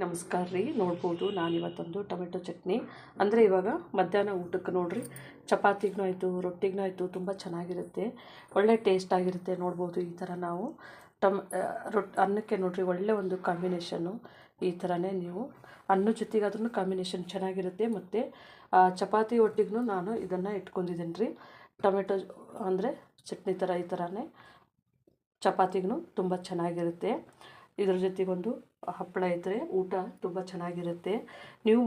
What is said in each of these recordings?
ನಮಸ್ಕಾರ ರೀ. ನೋಡ್ಬೋದು ನಾನು ಇವತ್ತೊಂದು ಟೊಮೆಟೊ ಚಟ್ನಿ. ಅಂದರೆ ಇವಾಗ ಮಧ್ಯಾಹ್ನ ಊಟಕ್ಕೆ ನೋಡಿರಿ. ಚಪಾತಿಗೂ ಆಯಿತು ರೊಟ್ಟಿಗೂ ಆಯಿತು, ತುಂಬ ಚೆನ್ನಾಗಿರುತ್ತೆ. ಒಳ್ಳೆ ಟೇಸ್ಟ್ ಆಗಿರುತ್ತೆ ನೋಡ್ಬೋದು ಈ ಥರ ನಾವು. ಟಮ್ ರೊಟ್ಟಿ ಅನ್ನಕ್ಕೆ ನೋಡಿರಿ ಒಳ್ಳೆ ಒಂದು ಕಾಂಬಿನೇಷನ್ನು ಈ ಥರನೇ ನೀವು. ಅನ್ನ ಜೊತೆಗೆ ಕಾಂಬಿನೇಷನ್ ಚೆನ್ನಾಗಿರುತ್ತೆ ಮತ್ತು ಚಪಾತಿ ಒಟ್ಟಿಗೂ ನಾನು ಇದನ್ನು ಇಟ್ಕೊಂಡಿದ್ದೀನಿ ರೀ. ಟೊಮೆಟೊ ಅಂದರೆ ಚಟ್ನಿ ಥರ ಈ ಥರನೇ ಚಪಾತಿಗೂ ತುಂಬ ಚೆನ್ನಾಗಿರುತ್ತೆ. ಇದ್ರ ಜೊತೆಗೊಂದು ಹಪ್ಪಳ ಇದ್ದರೆ ಊಟ ತುಂಬ ಚೆನ್ನಾಗಿರುತ್ತೆ. ನೀವು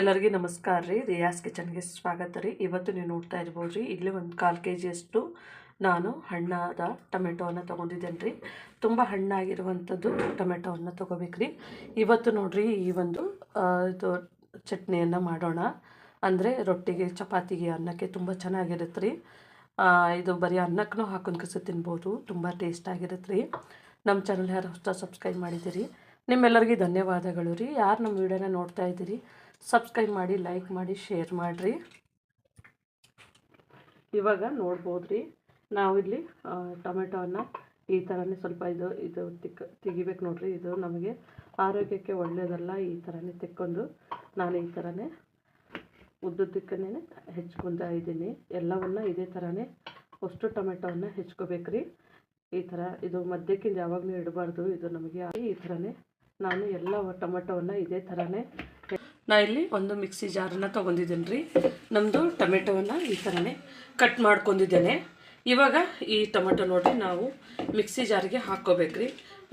ಎಲ್ಲರಿಗೆ ನಮಸ್ಕಾರ ರೀ. ರಿಯಾಸ್ ಕಿಚನ್ಗೆ ಸ್ವಾಗತ ರೀ. ಇವತ್ತು ನೀವು ನೋಡ್ತಾ ಇರ್ಬೋದು ರೀ, ಇಲ್ಲಿ ಒಂದು ಕಾಲು ಕೆ ಜಿಯಷ್ಟು ನಾನು ಹಣ್ಣಾದ ಟೊಮೆಟೋವನ್ನು ತೊಗೊಂಡಿದ್ದೇನೆ ರೀ. ತುಂಬ ಹಣ್ಣಾಗಿರುವಂಥದ್ದು ಟೊಮೆಟೊವನ್ನು ತೊಗೋಬೇಕ್ರಿ ಇವತ್ತು ನೋಡಿರಿ ಈ ಒಂದು ಇದು ಚಟ್ನಿಯನ್ನು ಮಾಡೋಣ. ಅಂದರೆ ರೊಟ್ಟಿಗೆ, ಚಪಾತಿಗೆ ಅನ್ನಕ್ಕೆ ತುಂಬ ಚೆನ್ನಾಗಿರುತ್ತೆ ರೀ. ಇದು ಬರೀ ಅನ್ನಕ್ಕೂ ಹಾಕೊಂಡು ಕಸ ತಿನ್ಬೋದು. ತುಂಬ ಟೇಸ್ಟ್ ಆಗಿರುತ್ತೆ ರೀ. ನಮ್ಮ ಚಾನಲ್ ಯಾರು ಹೊಸ ಸಬ್ಸ್ಕ್ರೈಬ್ ಮಾಡಿದ್ದೀರಿ ನಿಮ್ಮೆಲ್ಲರಿಗೂ ಧನ್ಯವಾದಗಳು ರೀ. ಯಾರು ನಮ್ಮ ವಿಡಿಯೋನ ನೋಡ್ತಾ ಇದ್ದೀರಿ ಸಬ್ಸ್ಕ್ರೈಬ್ ಮಾಡಿ ಲೈಕ್ ಮಾಡಿ ಶೇರ್ ಮಾಡಿರಿ. ಇವಾಗ ನೋಡ್ಬೋದು ರೀ. ನಾವಿಲ್ಲಿ ಟೊಮೆಟೋವನ್ನು ಈ ಥರನೇ ಸ್ವಲ್ಪ ಇದು ಇದು ತಿಕ್ಕ ತೆಗಿಬೇಕು ನೋಡ್ರಿ. ಇದು ನಮಗೆ ಆರೋಗ್ಯಕ್ಕೆ ಒಳ್ಳೆಯದಲ್ಲ ಈ ಥರನೇ ತೆಕ್ಕೊಂಡು ನಾನು ಈ ಥರನೇ ಉದ್ದುದ್ದಕ್ಕನೇ ಹೆಚ್ಕೊತಾ ಇದ್ದೀನಿ. ಎಲ್ಲವನ್ನ ಇದೇ ಥರನೇ ಅಷ್ಟು ಟೊಮೆಟೊವನ್ನು ಹೆಚ್ಕೋಬೇಕ್ರಿ. ಈ ಥರ ಇದು ಮಧ್ಯಕ್ಕಿಂತ ಯಾವಾಗಲೂ ಇಡಬಾರ್ದು. ಇದು ನಮಗೆ ಈ ಥರನೇ ನಾನು ಎಲ್ಲ ಟೊಮೆಟೊವನ್ನು ಇದೇ ಥರನೇ ನಾ ಇಲ್ಲಿ ಒಂದು ಮಿಕ್ಸಿ ಜಾರನ್ನು ತೊಗೊಂಡಿದ್ದೀನಿ ರೀ ನಮ್ಮದು ಟೊಮೆಟೊವನ್ನು ಈ ಥರನೇ ಕಟ್ ಮಾಡ್ಕೊಂಡಿದ್ದೇನೆ. ಇವಾಗ ಈ ಟೊಮೆಟೊ ನೋಡಿ ನಾವು ಮಿಕ್ಸಿ ಜಾರಿಗೆ ಹಾಕ್ಕೋಬೇಕ್ರಿ.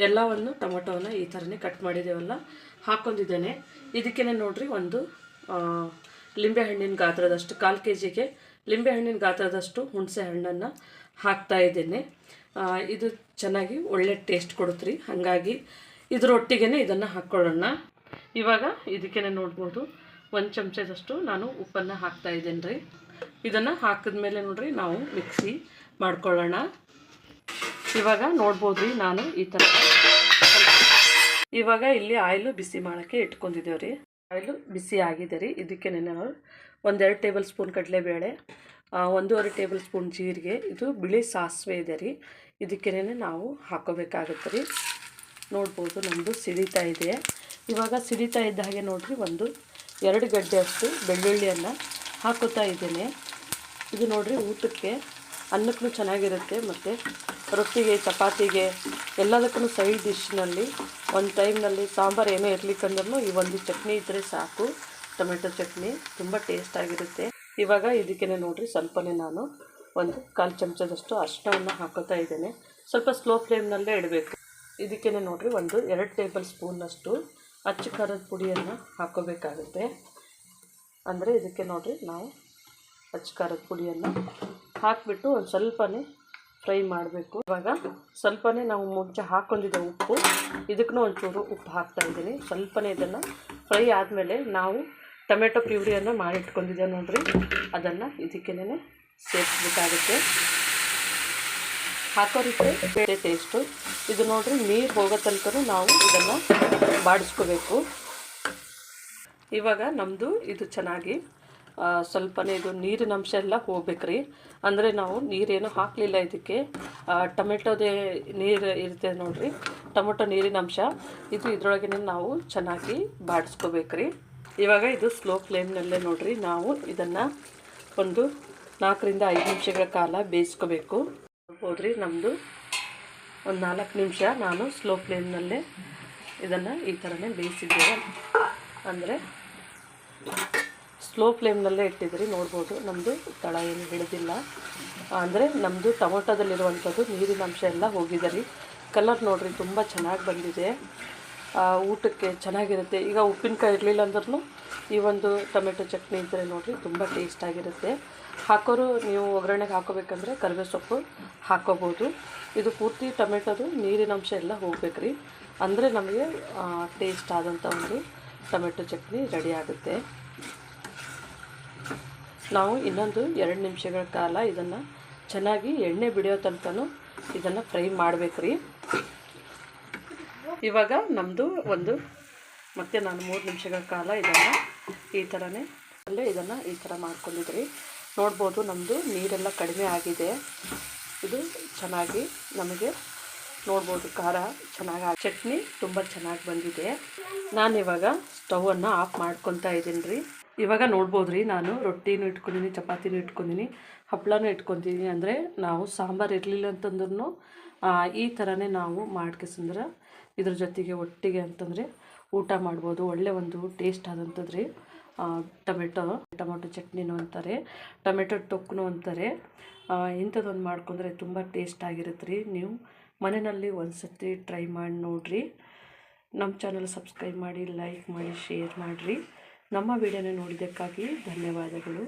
ಎಲ್ಲವನ್ನು ಟೊಮೆಟೊವನ್ನು ಈ ಥರನೇ ಕಟ್ ಮಾಡಿದ್ದೇವಲ್ಲ, ಹಾಕ್ಕೊಂಡಿದ್ದೇನೆ. ಇದಕ್ಕೇ ನೋಡಿರಿ, ಒಂದು ಲಿಂಬೆಹಣ್ಣಿನ ಗಾತ್ರದಷ್ಟು, ಕಾಲು ಕೆ ಜಿಗೆ ಲಿಂಬೆಹಣ್ಣಿನ ಗಾತ್ರದಷ್ಟು ಹುಣಸೆ ಹಣ್ಣನ್ನು ಹಾಕ್ತಾ ಇದ್ದೇನೆ. ಇದು ಚೆನ್ನಾಗಿ ಒಳ್ಳೆ ಟೇಸ್ಟ್ ಕೊಡುತ್ತೆ ರೀ ಹಾಗಾಗಿ ಇದರೊಟ್ಟಿಗೆ ಇದನ್ನು ಹಾಕ್ಕೊಳ್ಳೋಣ ಇವಾಗ ಇದಕ್ಕೇ ನೋಡ್ಬೋದು. ಒಂದು ಚಮಚದಷ್ಟು ನಾನು ಉಪ್ಪನ್ನು ಹಾಕ್ತಾ ಇದ್ದೇನೆ ರೀ. ಇದನ್ನು ಹಾಕಿದ್ಮೇಲೆ ನೋಡ್ರಿ ನಾವು ಮಿಕ್ಸಿ ಮಾಡ್ಕೊಳ್ಳೋಣ. ಇವಾಗ ನೋಡ್ಬೋದು ರೀ ನಾನು ಈ ಥರ ಇವಾಗ ಇಲ್ಲಿ ಆಯಿಲು ಬಿಸಿ ಮಾಡೋಕ್ಕೆ ಇಟ್ಕೊಂಡಿದ್ದೇವೆ ರೀ. ಆಯಿಲು ಬಿಸಿ ಆಗಿದೆ ರೀ. ಇದಕ್ಕೆ ನಾವು ಒಂದೆರಡು ಟೇಬಲ್ ಸ್ಪೂನ್ ಕಡಲೆಬೇಳೆ ಒಂದೂವರೆ ಟೇಬಲ್ ಸ್ಪೂನ್ ಜೀರಿಗೆ, ಇದು ಬಿಳಿ ಸಾಸಿವೆ ಇದೆ ರೀ. ಇದಕ್ಕೇನೆ ನಾವು ಹಾಕೋಬೇಕಾಗುತ್ತೆ ರೀ. ನೋಡ್ಬೋದು ನಮ್ಮದು ಸಿಡಿತಾ ಇದೆ. ಇವಾಗ ಸಿಡಿತಾ ಇದ್ದ ಹಾಗೆ ನೋಡಿರಿ, ಒಂದು ಎರಡು ಗಡ್ಡೆ ಅಷ್ಟು ಬೆಳ್ಳುಳ್ಳಿಯನ್ನು ಹಾಕೋತಾ ಇದ್ದೇನೆ. ಇದು ನೋಡಿರಿ, ಊಟಕ್ಕೆ ಅನ್ನಕ್ಕೂ ಚೆನ್ನಾಗಿರುತ್ತೆ, ಮತ್ತು ರೊಟ್ಟಿಗೆ, ಚಪಾತಿಗೆ ಎಲ್ಲದಕ್ಕೂ ಸೈಡ್ ಡಿಶ್ನಲ್ಲಿ ಒಂದು ಟೈಮ್ನಲ್ಲಿ ಸಾಂಬಾರು ಏನೋ ಇರ್ಲಿಕ್ಕಂದ್ರೂ ಈ ಒಂದು ಚಟ್ನಿ ಇದ್ದರೆ ಸಾಕು. ಟೊಮೆಟೊ ಚಟ್ನಿ ತುಂಬ ಟೇಸ್ಟಾಗಿರುತ್ತೆ ಇವಾಗ ಇದಕ್ಕೆ ನೋಡಿರಿ, ಸ್ವಲ್ಪನೇ ನಾನು ಒಂದು ಕಾಲು ಚಮಚದಷ್ಟು ಅರಿಶಿನವನ್ನು ಹಾಕೋತಾ ಇದ್ದೇನೆ. ಸ್ವಲ್ಪ ಸ್ಲೋ ಫ್ಲೇಮ್ನಲ್ಲೇ ಇಡಬೇಕು. ಇದಕ್ಕೇ ನೋಡಿರಿ, ಒಂದು ಎರಡು ಟೇಬಲ್ ಸ್ಪೂನಷ್ಟು ಅಚ್ಚು ಖಾರದ ಪುಡಿಯನ್ನು ಹಾಕೋಬೇಕಾಗುತ್ತೆ. ಅಂದರೆ ಇದಕ್ಕೆ ನೋಡಿರಿ, ನಾವು ಅಚ್ಚು ಖಾರದ ಪುಡಿಯನ್ನು ಹಾಕಿಬಿಟ್ಟು ಒಂದು ಸ್ವಲ್ಪನೇ ಫ್ರೈ ಮಾಡಬೇಕು. ಇವಾಗ ಸ್ವಲ್ಪನೇ ನಾವು ಮುಂಚೆ ಹಾಕ್ಕೊಂಡಿದ್ದೆ ಉಪ್ಪು, ಇದಕ್ಕೂ ಒಂಚೂರು ಉಪ್ಪು ಹಾಕ್ತಾಯಿದ್ದೀನಿ ಸ್ವಲ್ಪನೇ ಇದನ್ನು ಫ್ರೈ ಆದಮೇಲೆ ನಾವು ಟೊಮೆಟೊ ಪ್ಯೂರಿಯನ್ನು ಮಾಡಿಟ್ಕೊಂಡಿದ್ದೆ ನೋಡಿರಿ, ಅದನ್ನು ಇದಕ್ಕೇನೆ ಸೇರಿಸ್ಬೇಕಾಗುತ್ತೆ. ಬೇಳೆ ಟೇಸ್ಟು ಇದು ನೋಡ್ರಿ, ನೀರು ಹೋಗೋ ತನಕ ನಾವು ಇದನ್ನು ಬಾಡಿಸ್ಕೋಬೇಕು. ಇವಾಗ ನಮ್ಮದು ಇದು ಚೆನ್ನಾಗಿ ಸ್ವಲ್ಪನೇ ಇದು ನೀರಿನ ಅಂಶ ಎಲ್ಲ ಹೋಗ್ಬೇಕ್ರಿ. ಅಂದರೆ ನಾವು ನೀರೇನು ಹಾಕಲಿಲ್ಲ ಇದಕ್ಕೆ. ಟೊಮೆಟೊದೇ ನೀರು ಇರುತ್ತೆ ನೋಡಿರಿ, ಟೊಮೆಟೊ ನೀರಿನ ಅಂಶ. ಇದು ಇದರೊಳಗೆ ನಾವು ಚೆನ್ನಾಗಿ ಬಾಡಿಸ್ಕೋಬೇಕ್ರಿ. ಇವಾಗ ಇದು ಸ್ಲೋ ಫ್ಲೇಮ್ನಲ್ಲೇ ನೋಡಿರಿ, ನಾವು ಇದನ್ನು ಒಂದು ನಾಲ್ಕರಿಂದ ಐದು ನಿಮಿಷಗಳ ಕಾಲ ಬೇಯಿಸ್ಕೋಬೇಕು. ನೋಡ್ಬೋದ್ರಿ ನಮ್ಮದು ಒಂದು ನಾಲ್ಕು ನಿಮಿಷ ನಾನು ಸ್ಲೋ ಫ್ಲೇಮ್ನಲ್ಲೇ ಇದನ್ನು ಈ ಥರನೇ ಬೇಯಿಸಿದ್ದೇವೆ. ಅಂದರೆ ಸ್ಲೋ ಫ್ಲೇಮ್ನಲ್ಲೇ ಇಟ್ಟಿದ್ರಿ ನೋಡ್ಬೋದು. ನಮ್ಮದು ತಳ ಏನು ಹಿಡಿದಿಲ್ಲ ಅಂದರೆ ನಮ್ಮದು ಟೊಮೊಟೊದಲ್ಲಿರುವಂಥದ್ದು ನೀರಿನ ಅಂಶ ಎಲ್ಲ ಹೋಗಿದೆ ರೀ. ಕಲರ್ ನೋಡಿರಿ, ತುಂಬ ಚೆನ್ನಾಗಿ ಬಂದಿದೆ. ಊಟಕ್ಕೆ ಚೆನ್ನಾಗಿರುತ್ತೆ. ಈಗ ಉಪ್ಪಿನಕಾಯಿ ಇರಲಿಲ್ಲ ಅಂದ್ರೂ ಈ ಒಂದು ಟೊಮೆಟೊ ಚಟ್ನಿ ಇದ್ದರೆ ನೋಡಿರಿ ತುಂಬ ಟೇಸ್ಟ್ ಆಗಿರುತ್ತೆ. ಹಾಕೋರು ನೀವು ಒಗ್ಗರಣೆಗೆ ಹಾಕೋಬೇಕಂದ್ರೆ ಕರಿಬೇವು ಸೊಪ್ಪು ಹಾಕೋಬೋದು. ಇದು ಪೂರ್ತಿ ಟೊಮೆಟೊದು, ನೀರಿನ ಅಂಶ ಎಲ್ಲ ಹೋಗ್ಬೇಕ್ರಿ. ಅಂದರೆ ನಮಗೆ ಟೇಸ್ಟ್ ಆದಂಥ ಒಂದು ಟೊಮೆಟೊ ಚಟ್ನಿ ರೆಡಿ ಆಗುತ್ತೆ. ನಾವು ಇನ್ನೊಂದು ಎರಡು ನಿಮಿಷಗಳ ಕಾಲ ಇದನ್ನು ಚೆನ್ನಾಗಿ ಎಣ್ಣೆ ಬಿಡಿಯೋ ತನಕನೂ ಇದನ್ನು ಫ್ರೈ ಮಾಡಬೇಕು ರೀ ಇವಾಗ ನಮ್ಮದು ಒಂದು, ಮತ್ತೆ ನಾನು ಮೂರು ನಿಮಿಷಗಳ ಕಾಲ ಇದನ್ನು ಈ ಥರನೇ ಅಲ್ಲೇ ಇದನ್ನು ಈ ಥರ ಮಾಡ್ಕೊಂಡಿದ್ರಿ. ನೋಡ್ಬೋದು ನಮ್ಮದು ನೀರೆಲ್ಲ ಕಡಿಮೆ ಆಗಿದೆ. ಇದು ಚೆನ್ನಾಗಿ ನಮಗೆ ನೋಡ್ಬೋದು, ಖಾರ ಚೆನ್ನಾಗಿ ಚಟ್ನಿ ತುಂಬ ಚೆನ್ನಾಗಿ ಬಂದಿದೆ. ನಾನು ಇವಾಗ ಸ್ಟವನ್ನು ಆಫ್ ಮಾಡ್ಕೊತಾ ಇದ್ದೀನಿ ರೀ. ಇವಾಗ ನೋಡ್ಬೋದು ರೀ, ನಾನು ರೊಟ್ಟಿನೂ ಇಟ್ಕೊಂಡಿನಿ ಚಪಾತಿನೂ ಇಟ್ಕೊಂಡಿನಿ ಹಪ್ಪಳನೂ ಇಟ್ಕೊತೀನಿ ಅಂದರೆ ನಾವು ಸಾಂಬಾರು ಇರಲಿಲ್ಲ ಅಂತಂದ್ರೂ ಈ ಥರನೇ ನಾವು ಮಾಡ್ಕೆಸಂದ್ರೆ ಇದ್ರ ಜೊತೆಗೆ ಒಟ್ಟಿಗೆ ಅಂತಂದರೆ ಊಟ ಮಾಡ್ಬೋದು. ಒಳ್ಳೆ ಒಂದು ಟೇಸ್ಟ್ ಆದಂಥದ್ದು ಟೊಮೆಟೊ ಟೊಮೆಟೊ ಚಟ್ನಿನೂ ಅಂತಾರೆ, ಟೊಮೆಟೊ ಟೊಕ್ಕನು ಅಂತಾರೆ. ಇಂಥದ್ದೊಂದು ಮಾಡ್ಕೊಂಡ್ರೆ ತುಂಬ ಟೇಸ್ಟ್ ಆಗಿರುತ್ತೆ ರೀ ನೀವು ಮನೆಯಲ್ಲಿ ಒಂದು ಸತಿ ಟ್ರೈ ಮಾಡಿ ನೋಡಿರಿ. ನಮ್ಮ ಚಾನಲ್ ಸಬ್ಸ್ಕ್ರೈಬ್ ಮಾಡಿ, ಲೈಕ್ ಮಾಡಿ, ಶೇರ್ ಮಾಡಿರಿ. ನಮ್ಮ ವಿಡಿಯೋನ ನೋಡಿದ್ದಕ್ಕಾಗಿ ಧನ್ಯವಾದಗಳು.